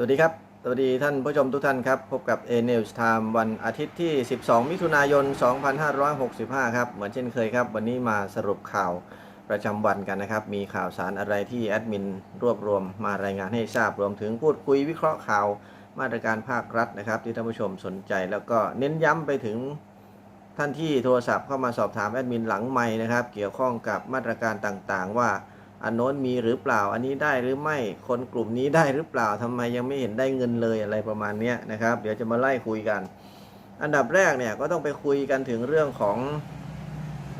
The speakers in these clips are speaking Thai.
สวัสดีครับ สวัสดีท่านผู้ชมทุกท่านครับ พบกับ A News Time วันอาทิตย์ที่ 12 มิถุนายน 2565 ครับ เหมือนเช่นเคยครับ วันนี้มาสรุปข่าวประจำวันกันนะครับ มีข่าวสารอะไรที่แอดมินรวบรวมมารายงานให้ทราบ รวมถึงพูดคุยวิเคราะห์ข่าวมาตรการภาครัฐนะครับ ที่ท่านผู้ชมสนใจ แล้วก็เน้นย้ำไปถึงท่านที่โทรศัพท์เข้ามาสอบถามแอดมินหลังไม้นะครับ เกี่ยวข้องกับมาตรการต่างๆ ว่า อันโน้นมีหรือเปล่า อันนี้ได้หรือไม่ คนกลุ่มนี้ได้หรือเปล่าทำไมยังไม่เห็นได้เงินเลยอะไรประมาณนี้นะครับ เดี๋ยวจะมาไล่คุยกัน อันดับแรกเนี่ยก็ต้องไปคุยกันถึงเรื่องของ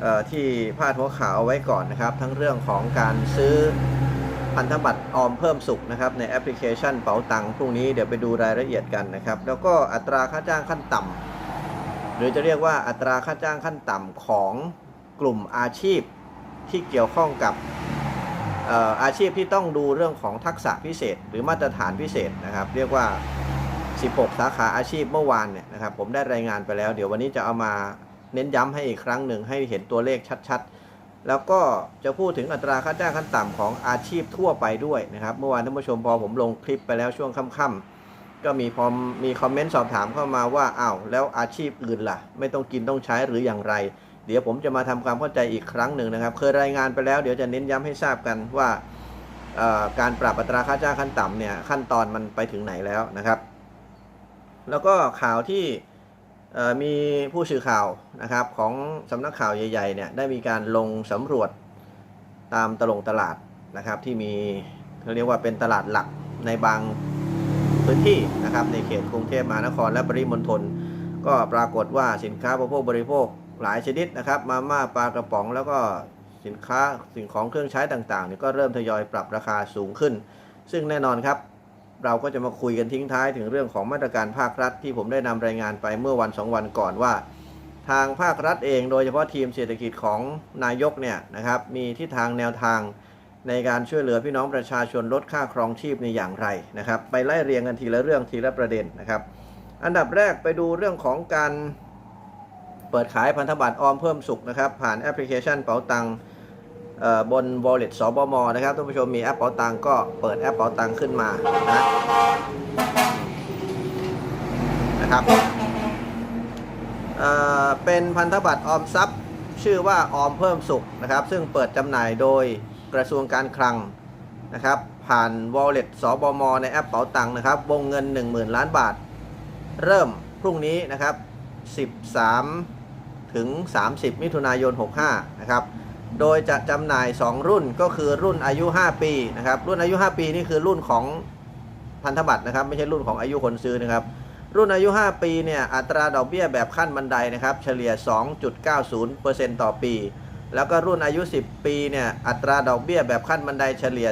ออที่พาดหัวข่าวเอาไว้ก่อนนะครับ ทั้งเรื่องของการซื้อพันธบัตรออมเพิ่มสุขนะครับในแอปพลิเคชันเป๋าตังค์พรุ่งนี้เดี๋ยวไปดูรายละเอียดกันนะครับ แล้วก็อัตราค่าจ้างขั้นต่ำหรือจะเรียกว่าอัตราค่าจ้างขั้นต่ำของกลุ่มอาชีพที่เกี่ยวข้องกับ อาชีพที่ต้องดูเรื่องของทักษะพิเศษ หรือมาตรฐานพิเศษนะครับ เรียกว่า 16 สาขาอาชีพเมื่อวานเนี่ยนะครับ ผมได้รายงานไปแล้ว เดี๋ยววันนี้จะเอามาเน้นย้ำให้อีกครั้งหนึ่งให้เห็นตัวเลขชัดๆ แล้วก็จะพูดถึงอัตราค่าจ้างขั้นต่ำของอาชีพทั่วไปด้วยนะครับ เมื่อวานท่านผู้ชมพอผมลงคลิปไปแล้วช่วงค่ำๆก็มีพอมมีคอมเมนต์สอบถามเข้ามาว่าอ้าวแล้วอาชีพอื่นล่ะ ไม่ต้องกินต้องใช้หรืออย่างไร เดี๋ยวผมจะมาทำความเข้าใจอีกครั้งหนึ่งนะครับ เคยรายงานไปแล้ว เดี๋ยวจะเน้นย้ำให้ทราบกันว่าการปรับอัตราค่าจ้างขั้นต่ำเนี่ยขั้นตอนมันไปถึงไหนแล้วนะครับ แล้วก็ข่าวที่มีผู้สื่อข่าวนะครับของสำนักข่าวใหญ่ๆเนี่ยได้มีการลงสำรวจตามตลงตลาดนะครับ ที่มีเขาเรียกว่าเป็นตลาดหลักในบางพื้นที่นะครับในเขตกรุงเทพมหานครและปริมณฑลก็ปรากฏว่าสินค้าบริโภคบริโภค หลายชนิดนะครับ มาม่าปลากระป๋องแล้วก็สินค้าสิ่งของเครื่องใช้ต่างๆเนี่ยก็เริ่มทยอยปรับราคาสูงขึ้น ซึ่งแน่นอนครับ เราก็จะมาคุยกันทิ้งท้ายถึงเรื่องของมาตรการภาครัฐ ที่ผมได้นำรายงานไปเมื่อวันสองวันก่อนว่า ทางภาครัฐเองโดยเฉพาะทีมเศรษฐกิจของนายกเนี่ยนะครับมีทิศทางแนวทางในการช่วยเหลือพี่น้องประชาชนลดค่าครองชีพในอย่างไรนะครับ ไปไล่เรียงกันทีละเรื่องทีละประเด็นนะครับ อันดับแรกไปดูเรื่องของการ เปิดขายพันธบัตรออมเพิ่มสุขนะครับ ผ่านแอปพลิเคชันเป๋าตังค์บน Wallet สบมนะครับท่านผู้ชมมีแอปเป๋าตังค์ก็เปิดแอปเป๋าตังค์ขึ้นมานะนะครับเอ่อเป็นพันธบัตรออมทรัพย์ ชื่อว่าออมเพิ่มสุขนะครับ ซึ่งเปิดจำหน่ายโดยกระทรวงการคลังนะครับ ผ่าน Wallet สบมในแอปเป๋าตังค์นะครับ วงเงิน 10,000 ล้านบาท เริ่มพรุ่งนี้นะครับ 13 ถึง 30 มิถุนายน 65 นะครับ โดยจะจำหน่าย 2 รุ่นก็คือรุ่นอายุ 5 ปีนะครับ รุ่นอายุ 5 ปีนี่คือรุ่นของพันธบัตรนะครับ ไม่ใช่รุ่นของอายุคนซื้อนะครับ รุ่นอายุ 5 ปีเนี่ยอัตราดอกเบี้ยแบบขั้นบันไดนะครับ เฉลี่ย 2.90%ต่อปี แล้วก็รุ่นอายุ 10 ปีเนี่ยอัตราดอกเบี้ยแบบขั้นบันไดเฉลี่ย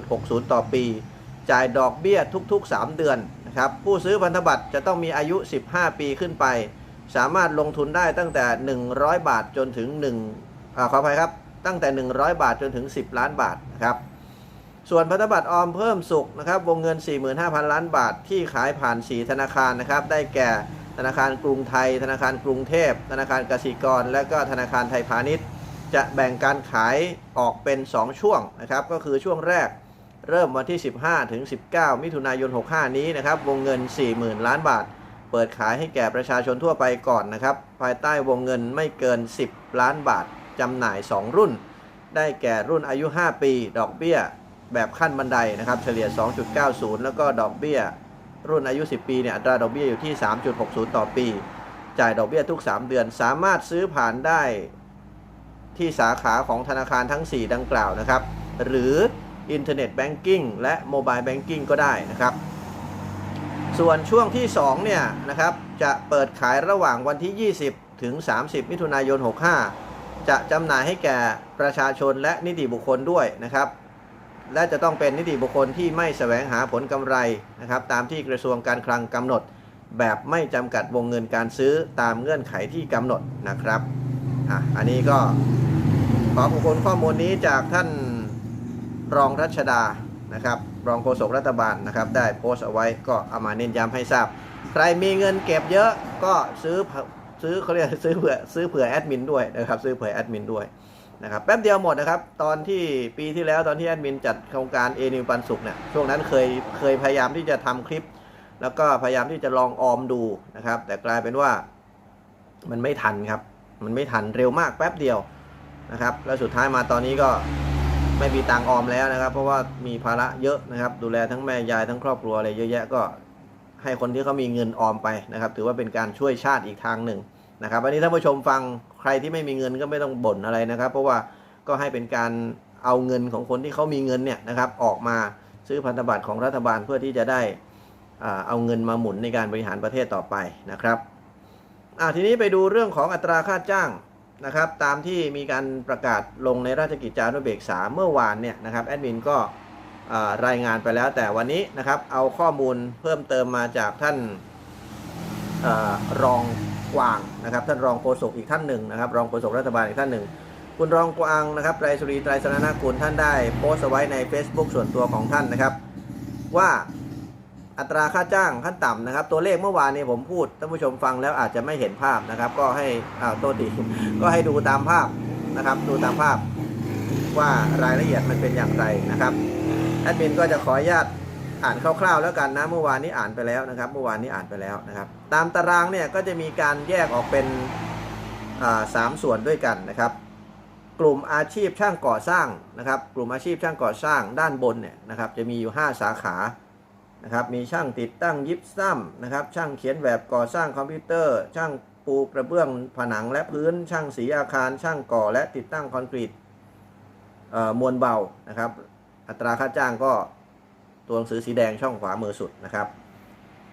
3.60 ต่อปี จ่ายดอกเบี้ยทุก ๆ 3 เดือนนะครับ ผู้ซื้อพันธบัตรจะต้องมีอายุ 15 ปีขึ้นไป สามารถลงทุนได้ตั้งแต่ 100 บาทจนถึง1อ่าขออภัยครับ ตั้งแต่ 100 บาทจนถึง 10 ล้านบาทนะครับ ส่วนพันธบัตรออมเพิ่มสุขนะครับวงเงิน 45,000 ล้านบาทที่ขายผ่าน 4 ธนาคารนะครับ ได้แก่ธนาคารกรุงไทย ธนาคารกรุงเทพ ธนาคารกสิกร และก็ธนาคารไทยพาณิชย์ จะแบ่งการขายออกเป็น 2 ช่วงนะครับ ก็คือช่วงแรกเริ่มวันที่ 15 ถึง 19 มิถุนายน 65 นี้นะครับ วงเงิน 40,000 ล้านบาท เปิดขายให้แก่ประชาชนทั่วไปก่อนนะครับ ภายใต้วงเงินไม่เกิน 10 ล้านบาทจำหน่าย 2 รุ่น ได้แก่รุ่นอายุ 5 ปี ดอกเบี้ยแบบขั้นบันไดนะครับ เฉลี่ย 2.90 แล้วก็ดอกเบี้ย รุ่นอายุ 10 ปีเนี่ยอัตราดอกเบี้ยอยู่ที่ 3.60 ต่อปี จ่ายดอกเบี้ยทุก 3 เดือน สามารถซื้อผ่านได้ที่สาขาของธนาคารทั้ง 4 ดังกล่าวนะครับ หรืออินเทอร์เน็ตแบงกิ้งและโมบายแบงกิ้งก็ได้นะครับ ส่วนช่วงที่2เนี่ยนะครับจะเปิดขายระหว่างวันที่ 20 ถึง 30 มิถุนายน 65 จะจำหน่ายให้แก่ประชาชนและนิติบุคคลด้วยนะครับ และจะต้องเป็นนิติบุคคลที่ไม่แสวงหาผลกำไรนะครับตามที่กระทรวงการคลังกำหนด แบบไม่จำกัดวงเงินการซื้อตามเงื่อนไขที่กำหนดนะครับอะอันนี้ก็ขอขอบคุณข้อมูลนี้จากท่านรองรัชดานะครับ รองโฆษกรัฐบาลนะครับ ได้โพสต์เอาไว้ก็เอามาเน้นย้ำให้ทราบ ใครมีเงินเก็บเยอะก็ซื้อซื้อเขาเรียกซื้อเผื่อซื้อเผื่อแอดมินด้วยนะครับ ซื้อเผื่อแอดมินด้วยนะครับแป๊บเดียวหมดนะครับ ตอนที่ปีที่แล้วตอนที่แอดมินจัดโครงการเอนิวปันสุกเนี่ยช่วงนั้นเคยเคยพยายามที่จะทำคลิป แล้วก็พยายามที่จะลองออมดูนะครับ แต่กลายเป็นว่ามันไม่ทันครับ มันไม่ทันเร็วมากแป๊บเดียวนะครับ แล้วสุดท้ายมาตอนนี้ก็ ไม่มีตังออมแล้วนะครับ เพราะว่ามีภาระเยอะนะครับ ดูแลทั้งแม่ยายทั้งครอบครัวอะไรเยอะแยะก็ให้คนที่เขามีเงินออมไปนะครับ ถือว่าเป็นการช่วยชาติอีกทางหนึ่งนะครับวันนี้ท่านผู้ชมฟังใครที่ไม่มีเงินก็ไม่ต้องบ่นอะไรนะครับ เพราะว่าก็ให้เป็นการเอาเงินของคนที่เขามีเงินเนี่ยนะครับออกมาซื้อพันธบัตรของรัฐบาลเพื่อที่จะได้เอาเงินมาหมุนในการบริหารประเทศต่อไปนะครับทีนี้ไปดูเรื่องของอัตราค่าจ้าง นะครับตามที่มีการประกาศลงในราชกิจจานุเบกษาเมื่อวานเนี่ยนะครับแอดมินก็รายงานไปแล้วแต่วันนี้นะครับเอาข้อมูลเพิ่มเติมมาจากท่านอรองกวางนะครับท่านรองโฆษกอีกท่านหนึ่งนะครับ รองโฆษกรัฐบาลอีกท่านหนึ่งคุณรองกวางนะครับไตรสุรีไตรสรณกุลท่านได้โพสต์เอาไว้ใน Facebook ส่วนตัวของท่านนะครับ ว่า อัตราค่าจ้างขั้นต่ำนะครับ ตัวเลขเมื่อวานนี้ผมพูดท่านผู้ชมฟังแล้วอาจจะไม่เห็นภาพนะครับ ก็ให้อ้าวโทษดีก็ให้ดูตามภาพนะครับ ดูตามภาพว่ารายละเอียดมันเป็นอย่างไรนะครับแอดมินก็จะขออนุญาตอ่านคร่าวๆแล้วกันนะเมื่อวานนี้อ่านไปแล้วนะครับ เมื่อวานนี้อ่านไปแล้วนะครับ ตามตารางเนี่ยก็จะมีการแยกออกเป็นอ่าสามส่วนด้วยกันนะครับ กลุ่มอาชีพช่างก่อสร้างนะครับ กลุ่มอาชีพช่างก่อสร้างด้านบนเนี่ยนะครับ จะมีอยู่ 5 สาขา นะครับมีช่างติดตั้งยิปซัมนะครับช่างเขียนแบบก่อสร้างคอมพิวเตอร์ ช่างปูกระเบื้องผนังและพื้น ช่างสีอาคาร ช่างก่อและติดตั้งคอนกรีตมวลเบานะครับ อัตราค่าจ้างก็ตัวหนังสือสีแดงช่องขวามือสุดนะครับ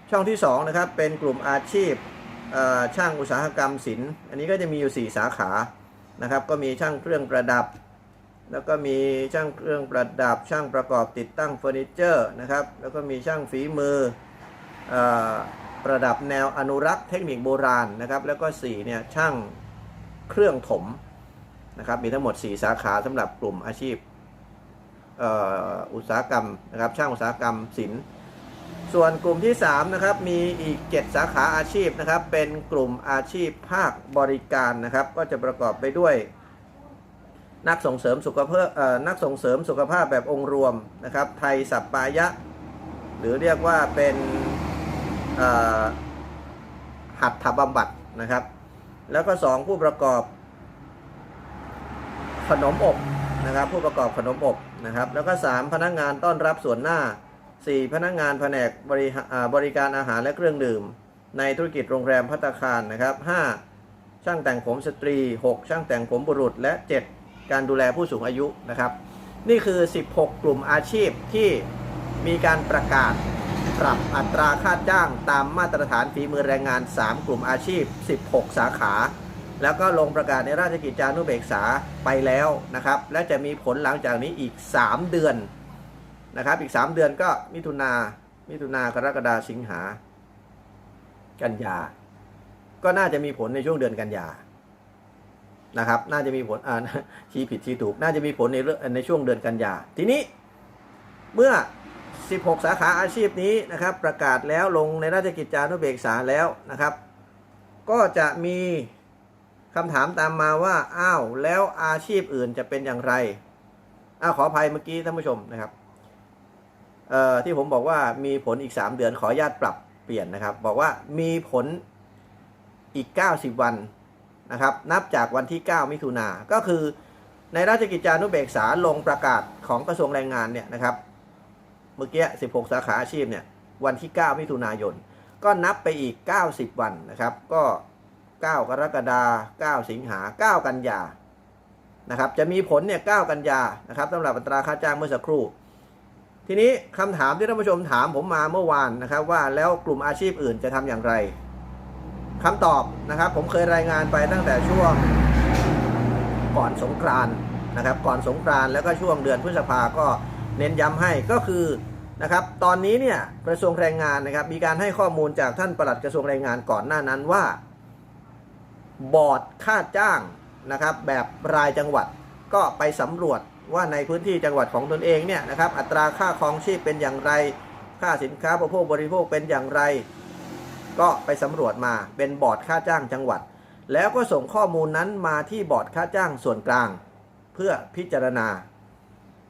ช่องที่2นะครับเป็นกลุ่มอาชีพช่างอุตสาหกรรมศิลป์อันนี้ก็จะมีอยู่ 4 สาขานะครับ ก็มีช่างเครื่องประดับ แล้วก็มีช่างเครื่องประดับ ช่างประกอบติดตั้งเฟอร์นิเจอร์นะครับ แล้วก็มีช่างฝีมืออประดับแนวอนุรักษ์เทคนิคโบราณนะครับ แล้วก็4เนี่ยช่างเครื่องถมนะครับมีทั้งหมด 4 สาขาสำหรับกลุ่มอาชีพอ,อ,อุตสาหกรรมนะครับช่างอุตสาหกรรมศิลป์ส่วนกลุ่มที่3นะครับมีอีก 7 สาขาอาชีพนะครับเป็นกลุ่มอาชีพภาคบริการนะครับ ก็จะประกอบไปด้วย นักส่งเสริมสุขภาพนักส่งเสริมสุขภาพแบบองค์รวมนะครับ ไทยสัปปายะ หรือเรียกว่าเป็นหัตถบำบัดนะครับ แล้วก็ 2 ผู้ประกอบขนมอบนะครับ ผู้ประกอบขนมอบนะครับ แล้วก็ 3 พนักงานต้อนรับส่วนหน้า 4 พนักงานแผนกบริบริการอาหารและเครื่องดื่ม ในธุรกิจโรงแรมพัตตาคารนะครับ 5 ช่างแต่งผมสตรี 6 ช่างแต่งผมบุรุษและ 7 การดูแลผู้สูงอายุนะครับ นี่คือ 16 กลุ่มอาชีพที่มีการประกาศปรับอัตราค่าจ้างตามมาตรฐานฝีมือแรงงาน 3 กลุ่มอาชีพ 16 สาขา แล้วก็ลงประกาศในราชกิจจานุเบกษาไปแล้วนะครับ และจะมีผลหลังจากนี้อีก 3 เดือนนะครับ อีก 3 เดือนก็มิถุนา มิถุนากรกฎาสิงหา กันยา ก็น่าจะมีผลในช่วงเดือนกันยา นะครับน่าจะมีผลอ่าชี้ผิดชี้ถูก น่าจะมีผลในเรื่องในช่วงเดือนกันยาทีนี้เมื่อ 16 สาขาอาชีพนี้นะครับ ประกาศแล้วลงในราชกิจจานุเบกษาแล้วนะครับ ก็จะมีคำถามตามมาว่าอ้าวแล้วอาชีพอื่นจะเป็นอย่างไรอ้าวขออภัยเมื่อกี้ท่านผู้ชมนะครับเอ่อที่ผมบอกว่ามีผลอีก 3 เดือนขออนุญาตปรับเปลี่ยนนะครับ บอกว่ามีผลอีก 90 วัน นะครับ นับจากวันที่ 9 มิถุนาก็คือในราชกิจจานุเบกษาลงประกาศของกระทรวงแรงงานเนี่ยนะครับ เมื่อกี้ 16 สาขาอาชีพเนี่ยวันที่ 9 มิถุนายน ก็นับไปอีก 90 วันนะครับ ก็ 9 กรกฎาคม9 สิงหา 9 กันยานะครับ จะมีผลเนี่ย 9 กันยานะครับสำหรับอัตราค่าจ้างเมื่อสักครู่ ทีนี้คำถามที่ท่านผู้ชมถามผมมาเมื่อวานนะครับ ว่าแล้วกลุ่มอาชีพอื่นจะทำอย่างไร คำตอบนะครับ ผมเคยรายงานไปตั้งแต่ช่วงก่อนสงกรานนะครับ ก่อนสงกรานแล้วก็ช่วงเดือนพฤษภาก็เน้นย้ำให้ก็คือนะครับ ตอนนี้เนี่ยกระทรวงแรงงานนะครับ มีการให้ข้อมูลจากท่านปลัดกระทรวงแรงงานก่อนหน้านั้นว่า บอร์ดค่าจ้างนะครับ แบบรายจังหวัดก็ไปสำรวจว่าในพื้นที่จังหวัดของตนเองเนี่ยนะครับ อัตราค่าครองชีพเป็นอย่างไร ค่าสินค้าบริโภคบริโภคเป็นอย่างไร ก็ไปสำรวจมาเป็นบอร์ดค่าจ้างจังหวัด แล้วก็ส่งข้อมูลนั้นมาที่บอร์ดค่าจ้างส่วนกลาง เพื่อพิจารณา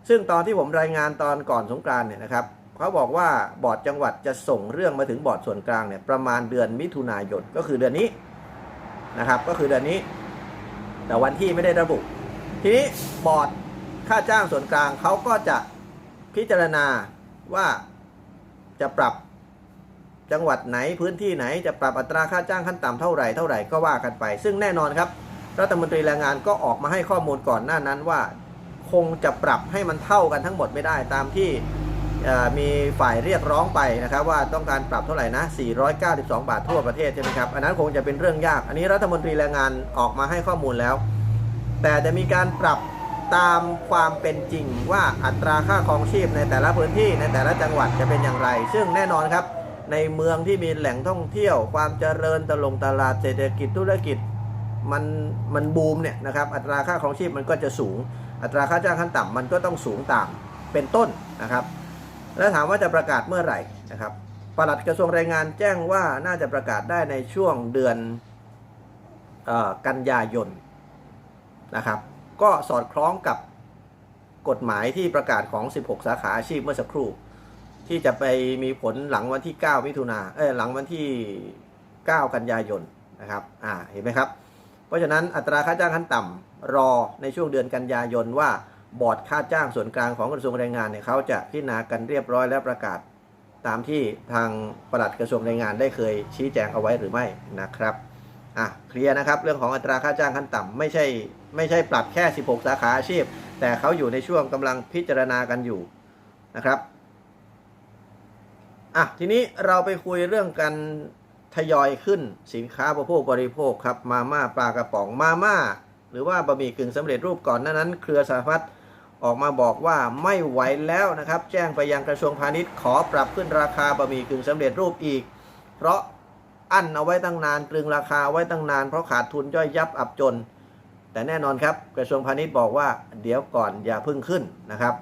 ซึ่งตอนที่ผมรายงานตอนก่อนสงกรานเนี่ยนะครับเขาบอกว่าบอร์ดจังหวัดจะส่งเรื่องมาถึงบอร์ดส่วนกลางเนี่ยประมาณเดือนมิถุนายนก็คือเดือนนี้นะครับก็คือเดือนนี้ แต่วันที่ไม่ได้ระบุ ทีนี้บอร์ดค่าจ้างส่วนกลางเขาก็จะพิจารณาว่าจะปรับ จังหวัดไหนพื้นที่ไหนจะปรับอัตราค่าจ้างขั้นต่ำเท่าไหร่เท่าไหร่ก็ว่ากันไป ซึ่งแน่นอนครับรัฐมนตรีแรงงานก็ออกมาให้ข้อมูลก่อนหน้านั้นว่า คงจะปรับให้มันเท่ากันทั้งหมดไม่ได้ตามที่มีฝ่ายเรียกร้องไปนะครับว่าต้องการปรับเท่าไหร่นะ 492 บาททั่วประเทศใช่ไหมครับ อันนั้นคงจะเป็นเรื่องยาก อันนี้รัฐมนตรีแรงงานออกมาให้ข้อมูลแล้ว แต่จะมีการปรับตามความเป็นจริงว่าอัตราค่าครองชีพในแต่ละพื้นที่ในแต่ละจังหวัดจะเป็นอย่างไร ซึ่งแน่นอนครับ ในเมืองที่มีแหล่งท่องเที่ยว ความเจริญตลงตลาดเศรษฐกิจธุรกิจมันมันบูมเนี่ยนะครับอัตราค่าครองชีพมันก็จะสูง อัตราค่าจ้างขั้นต่ำมันก็ต้องสูงตามเป็นต้นนะครับ แล้วถามว่าจะประกาศเมื่อไหร่นะครับปลัดกระทรวงแรงงานแจ้งว่าน่าจะประกาศได้ในช่วงเดือนออกันยายนนะครับ ก็สอดคล้องกับกฎหมายที่ประกาศของ 16 สาขาอาชีพเมื่อสักครู่ ที่จะไปมีผลหลังวันที่ 9 มิถุนาเอ้ยหลังวันที่ 9 กันยายนนะครับอ่าเห็นไหมครับ เพราะฉะนั้นอัตราค่าจ้างขั้นต่ำรอในช่วงเดือนกันยายนว่าบอร์ดค่าจ้างส่วนกลางของกระทรวงแรงงานเนี่ยเขาจะพิจารณากันเรียบร้อยและประกาศ ตามที่ทางปลัดกระทรวงแรงงานได้เคยชี้แจงเอาไว้หรือไม่นะครับอะเคลียร์นะครับเรื่องของอัตราค่าจ้างขั้นต่ำไม่ใช่ไม่ใช่ปรับแค่ 16 สาขาอาชีพ แต่เขาอยู่ในช่วงกำลังพิจารณากันอยู่นะครับ อะทีนี้เราไปคุยเรื่องกันทยอยขึ้นสินค้าบริโภคบริโภคครับมาม่าปลากระป๋องมาม่าหรือว่าบะหมี่กึ่งสำเร็จรูปก่อนหน้านั้น เครือสาพัฒน์ออกมาบอกว่าไม่ไหวแล้วนะครับ แจ้งไปยังกระทรวงพาณิชย์ขอปรับขึ้นราคาบะหมี่กึ่งสำเร็จรูปอีก เพราะอั้นเอาไว้ตั้งนานตรึงราคาไว้ตั้งนานเพราะขาดทุนย่อยยับอับจน แต่แน่นอนครับกระทรวงพาณิชย์บอกว่าเดี๋ยวก่อนอย่าเพิ่งขึ้นนะครับ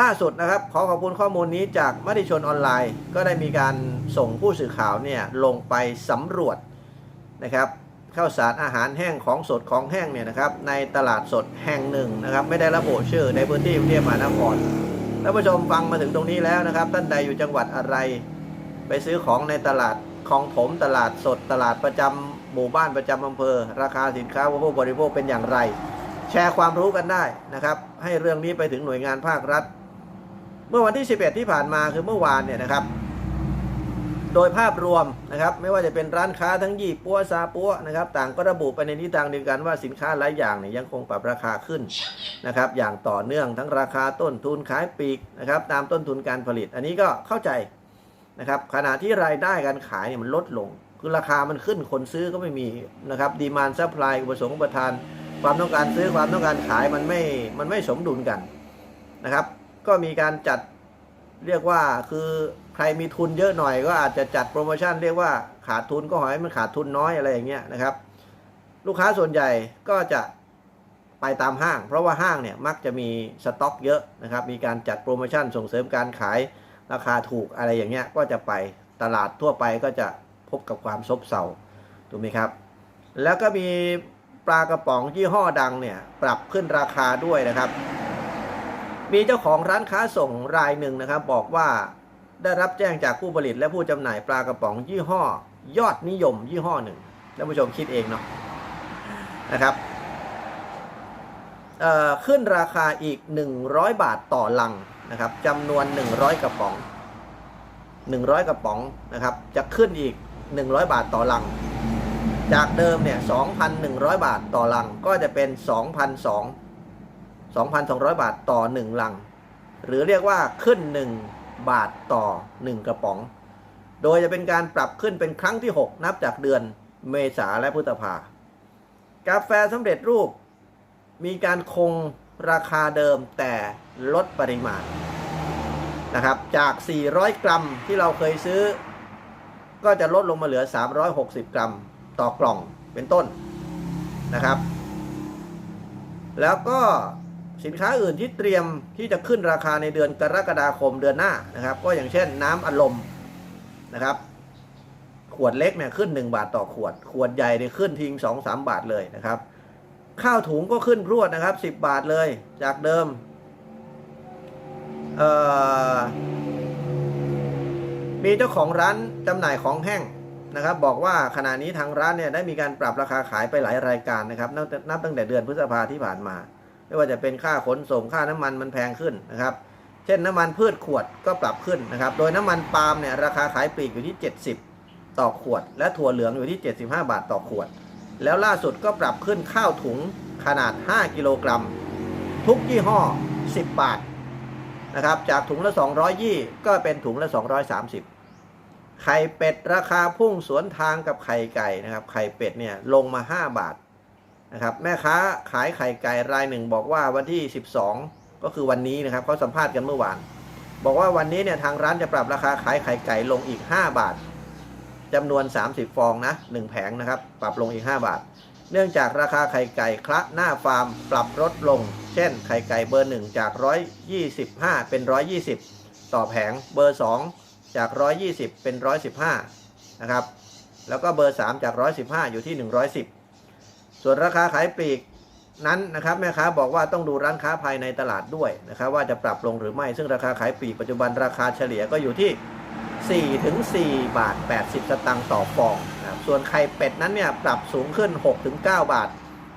ล่าสุดนะครับขอขอบคุณข้อมูลนี้จากมติชนออนไลน์ ก็ได้มีการส่งผู้สื่อข่าวเนี่ยลงไปสำรวจนะครับข้าวสารอาหารแห้งของสดของแห้งเนี่ยนะครับในตลาดสดแห่งหนึ่งนะครับไม่ได้ระบุชื่อในพื้นที่กรุงเทพมหานครท่านผู้ชมฟังมาถึงตรงนี้แล้วนะครับ ท่านใดอยู่จังหวัดอะไร ไปซื้อของในตลาดของผมตลาดสดตลาดประจำหมู่บ้านประจำอำเภอ ราคาสินค้าอุปโภคบริโภคเป็นอย่างไร แชร์ความรู้กันได้นะครับ ให้เรื่องนี้ไปถึงหน่วยงานภาครัฐ เมื่อวันที่ 11 ที่ผ่านมาคือเมื่อวานเนี่ยนะครับ โดยภาพรวมนะครับ ไม่ว่าจะเป็นร้านค้าทั้งยี่ปัวซาปัวนะครับ ต่างก็ระบุไปในทิศทางเดียวกันว่าสินค้าหลายอย่างเนี่ยยังคงปรับราคาขึ้นนะครับ อย่างต่อเนื่องทั้งราคาต้นทุนขายปลีกนะครับ ตามต้นทุนการผลิต อันนี้ก็เข้าใจนะครับ ขณะที่รายได้การขายเนี่ยมันลดลง คือราคามันขึ้นคนซื้อก็ไม่มีนะครับ ดีมานซัพพลายอุปสงค์อุปทาน ความต้องการซื้อความต้องการขายมันไม่มันไม่สมดุลกันนะครับ ก็มีการจัดเรียกว่าคือใครมีทุนเยอะหน่อยก็อาจจะจัดโปรโมชั่นเรียกว่าขาดทุนก็ขอให้มันขาดทุนน้อยอะไรอย่างเงี้ยนะครับ ลูกค้าส่วนใหญ่ก็จะไปตามห้าง เพราะว่าห้างเนี่ยมักจะมีสต็อกเยอะนะครับ มีการจัดโปรโมชั่นส่งเสริมการขายราคาถูกอะไรอย่างเงี้ยก็จะไปตลาดทั่วไปก็จะพบกับความซบเซาถูกไหมครับ แล้วก็มีปลากระป๋องยี่ห้อดังเนี่ยปรับขึ้นราคาด้วยนะครับ มีเจ้าของร้านค้าส่งรายหนึ่งนะครับ บอกว่าได้รับแจ้งจากผู้ผลิตและผู้จำหน่ายปลากระป๋องยี่ห้อ ยอดนิยมยี่ห้อหนึ่งท่านผู้ชมคิดเองเนาะนะครับเอ่อขึ้นราคาอีก 100 บาทต่อลังนะครับจำนวน 100 กระป๋อง 100 กระป๋องนะครับ จะขึ้นอีก 100 บาทต่อลัง จากเดิมเนี่ย 2,100 บาทต่อลังก็จะเป็น 2,200 2,200 บาทต่อ 1 ลัง หรือเรียกว่าขึ้น 1 บาทต่อ 1 กระป๋อง โดยจะเป็นการปรับขึ้นเป็นครั้งที่ 6 นับจากเดือนเมษาและพฤษภากาแฟสำเร็จรูป มีการคงราคาเดิมแต่ลดปริมาณนะครับ จาก 400 กรัมที่เราเคยซื้อ ก็จะลดลงมาเหลือ 360 กรัมต่อกล่องเป็นต้นนะครับ แล้วก็ สินค้าอื่นที่เตรียมที่จะขึ้นราคาในเดือนกรกฎาคมเดือนหน้านะครับ ก็อย่างเช่นน้ำอัดลมนะครับ ขวดเล็กเนี่ยขึ้น 1 บาทต่อขวด ขวดใหญ่เนี่ยขึ้นทิ้ง2-3บาทเลยนะครับ ข้าวถุงก็ขึ้นรวดนะครับ 10 บาทเลย จากเดิมมีเจ้าของร้านจำหน่ายของแห้งนะครับ บอกว่าขณะนี้ทางร้านเนี่ยได้มีการปรับราคาขายไปหลายรายการนะครับนับตั้งแต่เดือนพฤษภาที่ผ่านมา ไม่ว่าจะเป็นค่าขนส่งค่าน้ำมันมันแพงขึ้นนะครับ เช่นน้ำมันพืชขวดก็ปรับขึ้นนะครับ โดยน้ำมันปาล์มเนี่ยราคาขายปลีกอยู่ที่ 70 ต่อขวด และถั่วเหลืองอยู่ที่ 75 บาทต่อขวด แล้วล่าสุดก็ปรับขึ้นข้าวถุงขนาด 5 กิโลกรัม ทุกยี่ห้อ 10 บาทนะครับจากถุงละ 200ยี่ก็เป็นถุงละ 230 ไข่เป็ดราคาพุ่งสวนทางกับไข่ไก่นะครับไข่เป็ดเนี่ยลงมา 5 บาท นะครับแม่ค้าขายไข่ไก่รายหนึ่งบอกว่าวันที่ 12 ก็คือวันนี้นะครับเขาสัมภาษณ์กันเมื่อวาน บอกว่าวันนี้เนี่ยทางร้านจะปรับราคาขายไข่ไก่ลงอีก 5 บาทจำนวน 30 ฟองนะ1แผงนะครับ ปรับลงอีก 5 บาท เนื่องจากราคาไข่ไก่คละหน้าฟาร์มปรับลดลง เช่น ไข่ไก่เบอร์ 1 จาก 125 เป็น 120 ต่อแผงเบอร์ 2 จาก 120 เป็น 115 นะครับ แล้วก็เบอร์ 3 จาก 115 อยู่ที่ 110 ส่วนราคาขายปลีกนั้นนะครับแม่ค้าบอกว่าต้องดูร้านค้าภายในตลาดด้วยนะครับว่าจะปรับลงหรือไม่ ซึ่งราคาขายปลีกปัจจุบันราคาเฉลี่ยก็อยู่ที่ 4 ถึง 4 บาท 80 สตางค์ต่อฟองนะครับส่วนไข่เป็ดนั้นเนี่ยปรับสูงขึ้น 6 ถึง 9 บาท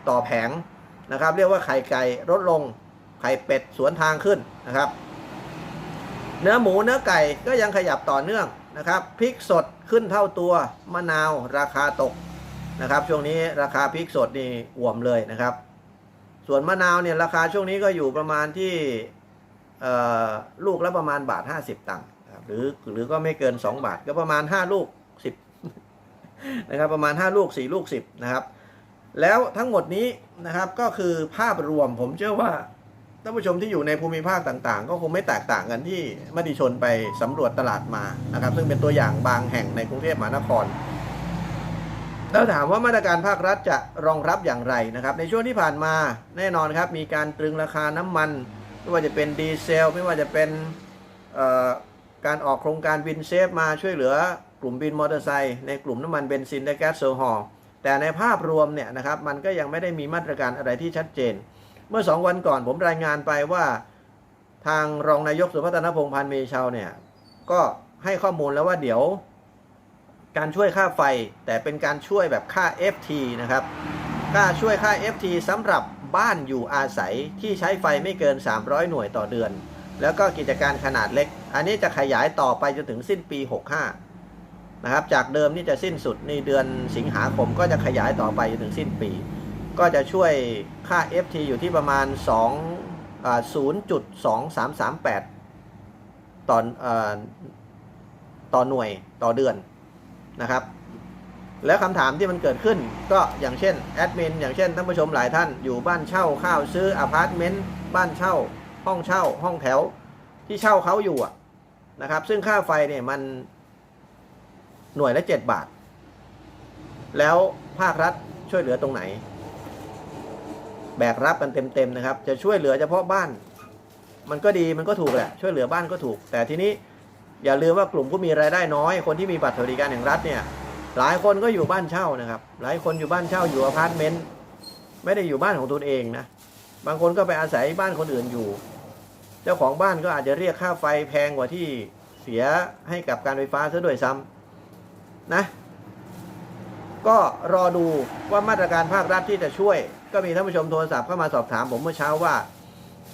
ต่อแผงนะครับ เรียกว่าไข่ไก่ลดลงไข่เป็ดสวนทางขึ้นนะครับ เนื้อหมูเนื้อไก่ก็ยังขยับต่อเนื่องนะครับพริกสดขึ้นเท่าตัวมะนาวราคาตก นะครับ ช่วงนี้ราคาพริกสดนี่อ่วมเลยนะครับ ส่วนมะนาวเนี่ยราคาช่วงนี้ก็อยู่ประมาณที่ลูกละประมาณบาท50ตังค์ครับหรือหรือก็ไม่เกิน2บาทก็ประมาณ5ลูก10นะครับประมาณ5ลูก4ลูก10นะครับ แล้วทั้งหมดนี้นะครับก็คือภาพรวมผมเชื่อว่าท่านผู้ชมที่อยู่ในภูมิภาคต่างๆ ก็คงไม่แตกต่างกันที่มติชนไปสำรวจตลาดมานะครับ ซึ่งเป็นตัวอย่างบางแห่งในกรุงเทพมหานคร แล้วถามว่ามาตรการภาครัฐจะรองรับอย่างไรนะครับ ในช่วงที่ผ่านมาแน่นอนครับ มีการตรึงราคาน้ำมัน ไม่ว่าจะเป็นดีเซล ไม่ว่าจะเป็นการออกโครงการวินเซฟมาช่วยเหลือกลุ่มบินมอเตอร์ไซค์ในกลุ่มน้ำมันเบนซินและแก๊สโซฮอล์แต่ในภาพรวมเนี่ยนะครับมันก็ยังไม่ได้มีมาตรการอะไรที่ชัดเจน เมื่อสองวันก่อนผมรายงานไปว่าทางรองนายกสุพัฒนพงษ์พันธ์มีชาวเนี่ยก็ให้ข้อมูลแล้วว่าเดี๋ยว การช่วยค่าไฟ แต่เป็นการช่วยแบบค่า FT นะครับค่าช่วยค่า FT สำหรับบ้านอยู่อาศัยที่ใช้ไฟไม่เกิน 300 หน่วยต่อเดือน แล้วก็กิจการขนาดเล็ก อันนี้จะขยายต่อไปจนถึงสิ้นปี 65 นะครับ จากเดิมนี่จะสิ้นสุดในเดือนสิงหาคมก็จะขยายต่อไปจนถึงสิ้นปี ก็จะช่วยค่า FT อยู่ที่ประมาณ2อ่า0.2338 ต่อต่อหน่วยต่อเดือน นะครับ แล้วคำถามที่มันเกิดขึ้นก็อย่างเช่นแอดมินอย่างเช่นท่านผู้ชมหลายท่านอยู่บ้านเช่าข้าวซื้ออพาร์ตเมนต์บ้านเช่า ห้องเช่า ห้องแถวที่เช่าเขาอยู่นะครับ ซึ่งค่าไฟเนี่ยมันหน่วยละเจ็ดบาท แล้วภาครัฐช่วยเหลือตรงไหน แบกรับกันเต็มๆนะครับ จะช่วยเหลือเฉพาะบ้าน มันก็ดีมันก็ถูกแหละช่วยเหลือบ้านก็ถูก แต่ทีนี้ อย่าลืมว่ากลุ่มผู้มีรายได้น้อย คนที่มีบัตรสวัสดิการแห่งรัฐเนี่ยหลายคนก็อยู่บ้านเช่านะครับ หลายคนอยู่บ้านเช่าอยู่อพาร์ตเมนต์ไม่ได้อยู่บ้านของตนเองนะบางคนก็ไปอาศัยบ้านคนอื่นอยู่ เจ้าของบ้านก็อาจจะเรียกค่าไฟแพงกว่าที่เสียให้กับการไฟฟ้าซะด้วยซ้ำนะก็รอดูว่ามาตรการภาครัฐที่จะช่วย ก็มีท่านผู้ชมโทรศัพท์เข้ามาสอบถามผมเมื่อเช้าว่า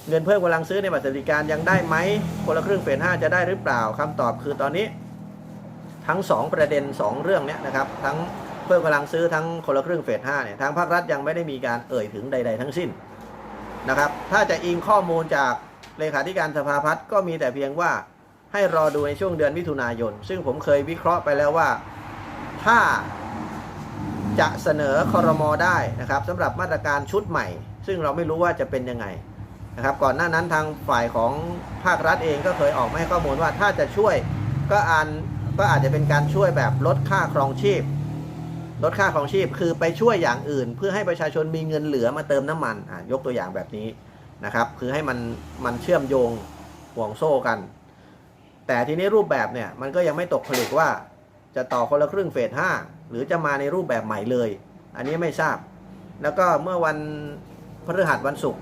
เงินเพิ่มกำลังซื้อในบัตรสวัสดิการยังได้ไหมคนละครึ่งเฟสห้าจะได้หรือเปล่าคำตอบคือตอนนี้ ทั้ง 2 ประเด็น 2 เรื่องเนี้ยนะครับทั้งเพิ่มกำลังซื้อทั้งคนละครึ่งเฟส5เนี่ยทางภาครัฐยังไม่ได้มีการเอ่ยถึงใด ๆ ทั้งสิ้นนะครับถ้าจะอิงข้อมูลจากเลขาธิการสภาพัฒน์ก็มีแต่เพียงว่าให้รอดูในช่วงเดือนมิถุนายน ซึ่งผมเคยวิเคราะห์ไปแล้วว่าถ้าจะเสนอคอรมอได้นะครับสำหรับมาตรการชุดใหม่ ซึ่งเราไม่รู้ว่าจะเป็นยังไง นะครับก่อนหน้านั้นทางฝ่ายของภาครัฐเองก็เคยออกมาให้ข้อมูลว่าถ้าจะช่วยก็อ่านก็อาจจะเป็นการช่วยแบบลดค่าครองชีพ ลดค่าครองชีพคือไปช่วยอย่างอื่น เพื่อให้ประชาชนมีเงินเหลือมาเติมน้ำมันอะยกตัวอย่างแบบนี้นะครับคือให้มันมันเชื่อมโยงห่วงโซ่กัน แต่ทีนี้รูปแบบเนี่ยมันก็ยังไม่ตกผลึกว่าจะต่อคนละครึ่งเฟส5หรือจะมาในรูปแบบใหม่เลย อันนี้ไม่ทราบ แล้วก็เมื่อวันพฤหัสวันศุกร์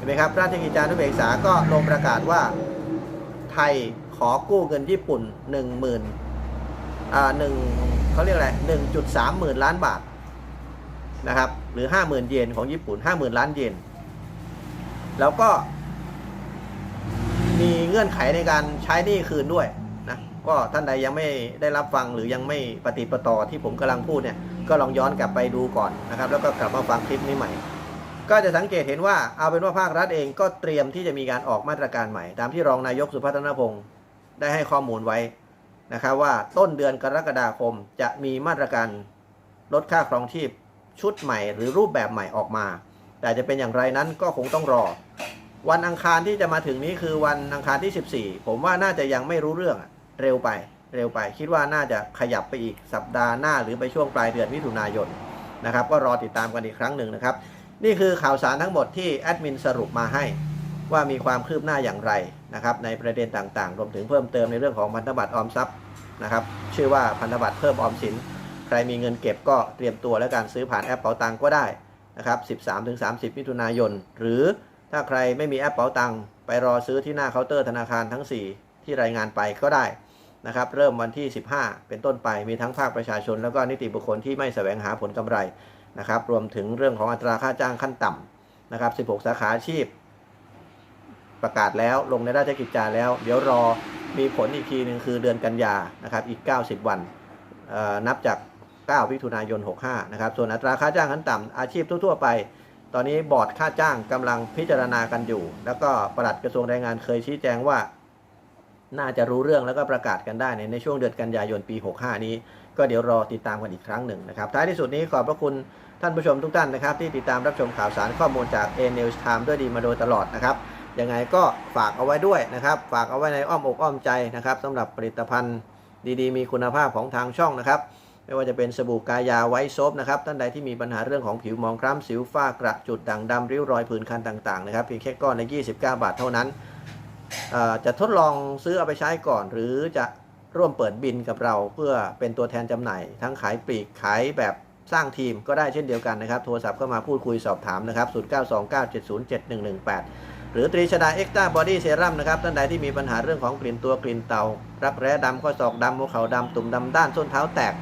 ห็นไหมครับราชกิจจานุเบกษาก็ลงประกาศว่าไทยขอกู้เงินญี่ปุ่น 1 0,000อ่าหนึ่งเขาเรียกอะไร1.3หมื่นล้านบาทนะครับหรือ 50,000 เยนของญี่ปุ่น 50,000 ล้านเยนแล้วก็มีเงื่อนไขในการใช้หนี้คืนด้วยนะก็ท่านใดยังไม่ได้รับฟังหรือยังไม่ปฏิปต่อที่ผมกำลังพูดเนี่ยก็ลองย้อนกลับไปดูก่อนนะครับ แล้วก็กลับมาฟังคลิปนี้ใหม่ ก็จะสังเกตเห็นว่าเอาเป็นว่าภาครัฐเองก็เตรียมที่จะมีการออกมาตรการใหม่ ตามที่รองนายกสุพัฒนพงศ์ได้ให้ข้อมูลไว้นะครับว่าต้นเดือนกรกฎาคมจะมีมาตรการลดค่าครองชีพชุดใหม่ หรือรูปแบบใหม่ออกมา แต่จะเป็นอย่างไรนั้นก็คงต้องรอ วันอังคารที่จะมาถึงนี้คือวันอังคารที่ 14 ผมว่าน่าจะยังไม่รู้เรื่องเร็วไป เร็วไป คิดว่าน่าจะขยับไปอีกสัปดาห์หน้า หรือไปช่วงปลายเดือนมิถุนายนนะครับ ก็รอติดตามกันอีกครั้งหนึ่งนะครับ นี่คือข่าวสารทั้งหมดที่แอดมินสรุปมาให้ว่ามีความคืบหน้าอย่างไรนะครับในประเด็นต่างๆ รวมถึงเพิ่มเติมในเรื่องของพันธบัตรออมทรัพย์นะครับชื่อว่าพันธบัตรเพิ่มออมสิน ใครมีเงินเก็บก็เตรียมตัวและการซื้อผ่านแอปเป๋าตังก็ได้นะครับ 13-30 มิถุนายน หรือถ้าใครไม่มีแอปเป๋าตังไปรอซื้อที่หน้าเคาน์เตอร์ธนาคารทั้ง 4 ที่รายงานไปก็ได้ นะครับเริ่มวันที่ 15 เป็นต้นไปมีทั้งภาคประชาชน แล้วก็นิติบุคคลที่ไม่แสวงหาผลกำไรนะครับรวมถึงเรื่องของอัตราค่าจ้างขั้นต่ำนะครับ 16 สาขาอาชีพ ประกาศแล้วลงในราชกิจจาแล้ว เดี๋ยวรอมีผลอีกทีหนึ่งคือเดือนกันยานะครับอีก 90 วันนับจาก9มิถุนายน 65 นะครับ ส่วนอัตราค่าจ้างขั้นต่ำอาชีพทั่วๆไป ตอนนี้บอร์ดค่าจ้างกำลังพิจารณากันอยู่ แล้วก็ปลัดกระทรวงแรงงานเคยชี้แจงว่า น่าจะรู้เรื่องแล้วก็ประกาศกันได้ในในช่วงเดือนกันยายนปี 65 นี้ ก็เดี๋ยวรอติดตามกันอีกครั้งหนึ่งนะครับ ท้ายที่สุดนี้ขอบพระคุณท่านผู้ชมทุกท่านนะครับ ที่ติดตามรับชมข่าวสารข้อมูลจาก A News Time ด้วยดีมาโดยตลอดนะครับยังไงก็ฝากเอาไว้ด้วยนะครับ ฝากเอาไว้ในอ้อมอกอ้อมใจนะครับสำหรับผลิตภัณฑ์ดีๆ มีคุณภาพของทางช่องนะครับ ไม่ว่าจะเป็นสบู่กายาไวท์โซฟนะครับ ท่านใดที่มีปัญหาเรื่องของผิวหมองคล้ำสิวฝ้ากระจุดด่างดำริ้วรอยผื่นคันต่างๆนะครับเพียงแค่ก้อนละ29 บาทเท่านั้น จะทดลองซื้อเอาไปใช้ก่อน หรือจะร่วมเปิดบินกับเราเพื่อเป็นตัวแทนจำหน่าย ทั้งขายปลีกขายแบบสร้างทีมก็ได้เช่นเดียวกันนะครับ โทรศัพท์เข้ามาพูดคุยสอบถามนะครับ 0929707118 หรือตรีชดาเอ็กซ์ต้าบอดี้เซรั่มนะครับ ท่านใดที่มีปัญหาเรื่องของกลิ่นตัวกลิ่นเตา รักแร้ดำข้อศอกดำหัวเข่าดำตุ่มดำด้านส้นเท้าแตก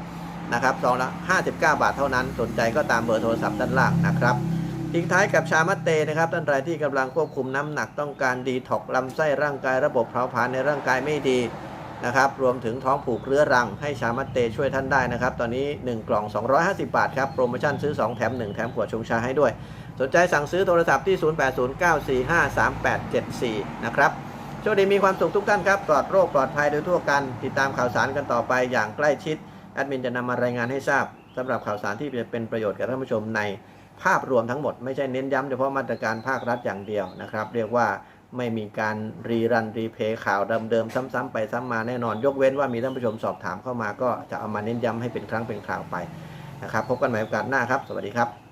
นะครับซองละ 59 บาทเท่านั้น สนใจก็ตามเบอร์โทรศัพท์ด้านล่างนะครับ ทิ้งท้ายกับชามัตเตนะครับท่านใดที่กำลังควบคุมน้ำหนักต้องการดีท็อกซ์ลำไส้ร่างกายระบบเผาผลาญในร่างกายไม่ดีนะครับรวมถึงท้องผูกเรื้อรังให้ชามัตเตช่วยท่านได้นะครับ ตอนนี้ 1 กล่อง 250 บาทครับโปรโมชั่นซื้อ 2 แถม 1 แถมขวดชงชาให้ด้วย สนใจสั่งซื้อโทรศัพท์ที่ 0809453874 นะครับโชคดีมีความสุขทุกท่านครับ ปลอดโรคปลอดภัยโดยทั่วกัน ติดตามข่าวสารกันต่อไปอย่างใกล้ชิด แอดมินจะนำมารายงานให้ทราบสำหรับข่าวสารที่จะเป็นประโยชน์กับท่านผู้ชมใน ภาพรวมทั้งหมดไม่ใช่เน้นย้ำเฉพาะมาตรการภาครัฐอย่างเดียวนะครับ เรียกว่าไม่มีการรีรันรีเพย์ข่าวเดิมๆซ้ำๆไปซ้ำมาแน่นอน ยกเว้นว่ามีท่านผู้ชมสอบถามเข้ามาก็จะเอามาเน้นย้ำให้เป็นครั้งเป็นคราวไปนะครับ พบกันใหม่โอกาสหน้าครับ สวัสดีครับ